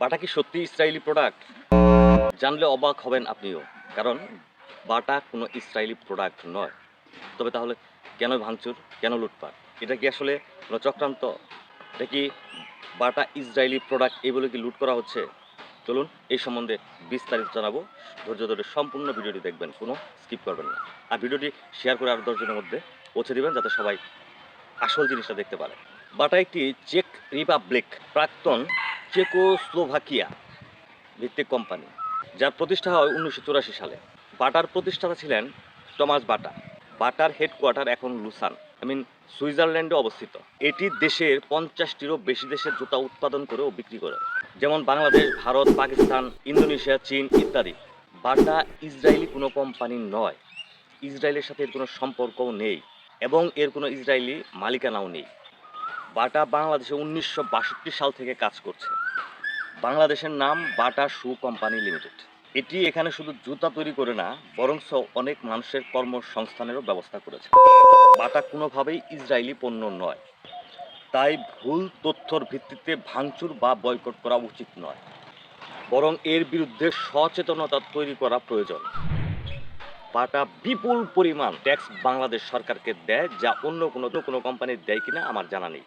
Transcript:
বাটা কি সত্যি Israeli product জানলে অবাক হবেন আপনিও। কারণ বাটা কোনো ইসরায়েলি প্রোডাক্ট নয়। তবে তাহলে কেন ভাঙচুর? কেন লুটপাট? এটা কি আসলে কোনো চক্রান্ত? এটা কি বাটা ইসরায়েলি প্রোডাক্ট এই বলে কি লুট করা হচ্ছে? চলুন এই সম্বন্ধে বিস্তারিত জানাব। ধৈর্য ধরে সম্পূর্ণ ভিডিওটি দেখবেন, কোনো স্কিপ করবেন না। আর ভিডিওটি শেয়ার করে আরও দশজনের মধ্যে পৌঁছে দেবেন, যাতে সবাই আসল জিনিসটা দেখতে পারে। বাটা একটি চেক রিপাবলিক, প্রাক্তন চেকোস্লোভাকিয়া ভিত্তিক কোম্পানি, যার প্রতিষ্ঠা হয় উনিশশো চুরাশি সালে। বাটার প্রতিষ্ঠাতা ছিলেন টমাস বাটা। বাটার হেডকোয়ার্টার এখন লুসান, আই মিন সুইজারল্যান্ডে অবস্থিত। এটি দেশের পঞ্চাশটিরও বেশি দেশের জুতা উৎপাদন করে ও বিক্রি করে। যেমন বাংলাদেশ, ভারত, পাকিস্তান, ইন্দোনেশিয়া, চীন ইত্যাদি। বাটা ইসরায়েলি কোনো কোম্পানি নয়। ইসরায়েলের সাথে এর কোনো সম্পর্কও নেই এবং এর কোনো ইসরায়েলি মালিকানাও নেই। বাটা বাংলাদেশে উনিশশো বাষট্টি সাল থেকে কাজ করছে। বাংলাদেশের নাম বাটা শু কোম্পানি লিমিটেড। এটি এখানে শুধু জুতা তৈরি করে না, বরংস অনেক মানুষের কর্মসংস্থানেরও ব্যবস্থা করেছে। বাটা কোনোভাবেই ইসরায়েলি পণ্য নয়। তাই ভুল তথ্যর ভিত্তিতে ভাঙচুর বা বয়কট করা উচিত নয়। বরং এর বিরুদ্ধে সচেতনতা তৈরি করা প্রয়োজন। বাটা বিপুল পরিমাণ ট্যাক্স বাংলাদেশ সরকারকে দেয়, যা অন্য কোনো কোনো কোম্পানি দেয় কিনা আমার জানা নেই।